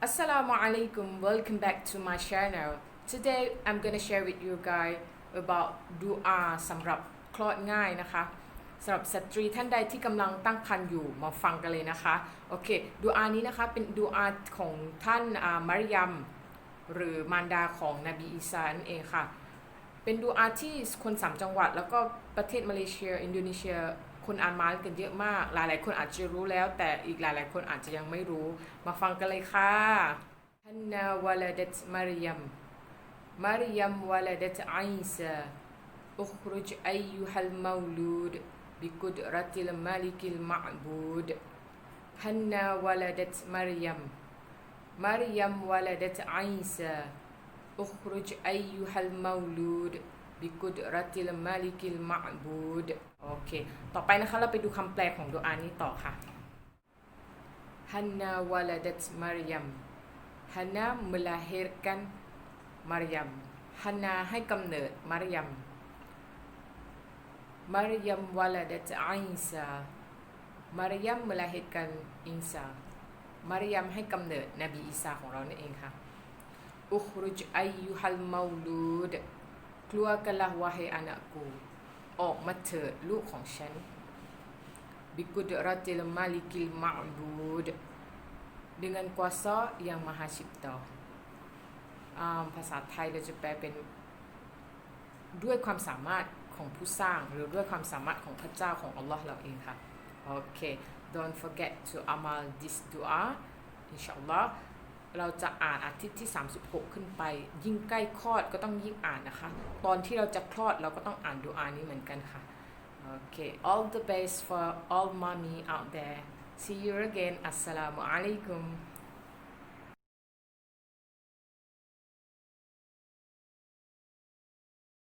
Assalamu alaikum, welcome back to my channel. Today I'm gonna share with you guys about dua สำหรับคลอดง่ายนะคะสำหรับสตรีท่านใดที่กำลังตั้งครรภ์อยู่มาฟังกันเลยนะคะโอเคดูอานี้นะคะเป็นดูอาของท่านอามารยัมหรือมารดาของนบีอีสานั่นเองค่ะ เป็นดูอาที่คนสามจังหวัด แล้วก็ประเทศมาเลเซีย อินโดนีเซีย คนอ่านมาร์กันเยอะมาก หลายหลายคนอาจจะรู้แล้ว แต่อีกหลายหลายคนอาจจะยังไม่รู้ มาฟังกันเลยค่ะฮันนาวาลาดตมารยมมารยมวาลาดตไอซาอุครุจอายุฮัลมาลูดบิกุดรัติลมาลิกิลมาบูดฮันนาวาลาดตมารยมมารยมวาลาดตไอซาอุครุจอายุฮัลมาลูด บิกุดรัติลมาลิกิลมาบูดโอเค ต่อไปนะคะ เราไปดูคำแปลของดูอานี้ต่อค่ะฮันนาวาลาดัตมาริยัมฮันนา melahirkan มาริยัมฮันนาให้กำเนิดมาริยัมมาริยัมวาลาดัตอินซามาริยัม melahirkan อินซามาริยัมให้กำเนิดนบีอีซาของเรานั่นเองค่ะอุครุจอายุฮัลมาลูด ห้อานักกูออกมาเถิดลูกของฉัน Bikudratil malikil ma'bud dengan kuasa yang maha cipta อ่าภาษาไทยเราจะแปลเป็น ด้วยความสามารถของผู้สร้างหรือด้วยความสามารถของพระเจ้าของอัลลอฮ์เราเองค่ะโอเค don't forget to amal this dua อินชาอัลลอฮ์ เราจะอ่านอาทิตย์ที่ 36 ขึ้นไป ยิ่งใกล้คลอดก็ต้องยิ่งอ่านนะคะ ตอนที่เราจะคลอดเราก็ต้องอ่านดูอานี้เหมือนกันค่ะโอเค all the best for all mommy out there see you again assalamu alaikum